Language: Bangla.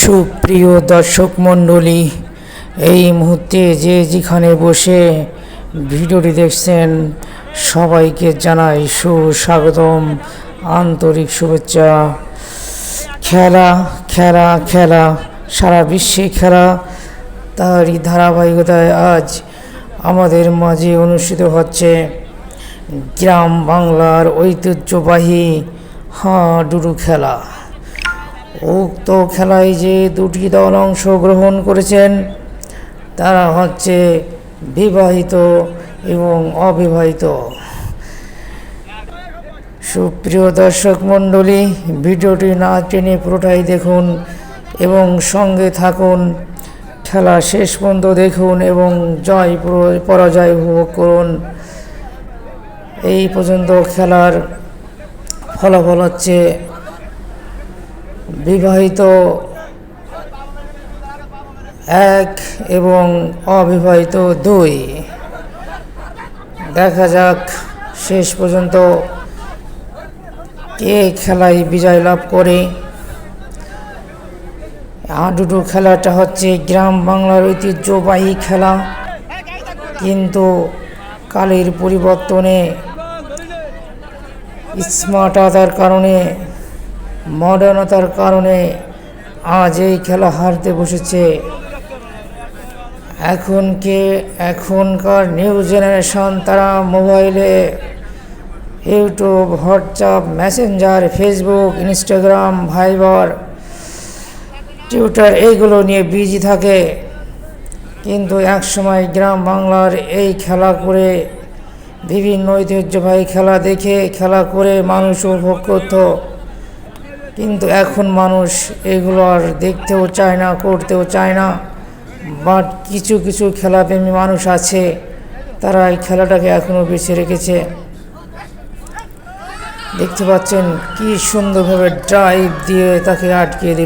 সুপ্রিয় দর্শক মণ্ডলী, এই মুহূর্তে যে যেখানে বসে ভিডিওটি দেখছেন, সবাইকে জানাই সুস্বাগতম। আন্তরিক শুভেচ্ছা। খেলা খেলা খেলা, সারা বিশ্বে খেলা, তারই ধারাবাহিকতায় আজ আমাদের মাঝে অনুষ্ঠিত হচ্ছে গ্রাম বাংলার ঐতিহ্যবাহী হাডুডু খেলা। উক্ত খেলায় যে দুটি দল অংশগ্রহণ করেছেন, তারা হচ্ছে বিবাহিত এবং অবিবাহিত। সুপ্রিয় দর্শক মণ্ডলী, ভিডিওটি না টেনে পুরোটাই দেখুন এবং সঙ্গে থাকুন। খেলা শেষ পর্যন্ত দেখুন এবং জয় পরাজয় উপভোগ করুন। এই পর্যন্ত খেলার ফলাফল হচ্ছে বিবাহিত এক এবং অবিবাহিত দুই। দেখা যাক শেষ পর্যন্ত কে খেলায় বিজয় লাভ করে। হাডুডু খেলাটা হচ্ছে গ্রাম বাংলার ঐতিহ্যবাহী খেলা, কিন্তু কালের পরিবর্তনে স্মার্টতার কারণে মডার্নতার কারণে আজ এই খেলা হারতে বসেছে। এখন কে এখনকার নিউ জেনারেশন, তারা মোবাইলে, YouTube, WhatsApp, Messenger, Facebook, Instagram, Viber Twitter এইগুলো নিয়ে বিজি থাকে। কিন্তু একসময় গ্রাম বাংলার এই খেলা করে, বিভিন্ন ঐতিহ্যবাহী খেলা দেখে, খেলা করে মানুষ উপভোগ করতো। কিন্তু এখন মানুষ এগুলো আর দেখতেও চায় না, করতেও চায় না। বাট কিছু কিছু খেলাপ্রেমী মানুষ আছে, তারা এই খেলাটাকে এখনও বেছে রেখেছে। দেখতে পাচ্ছেন কি সুন্দরভাবে ড্রাইভ দিয়ে তাকে আটকে দিল।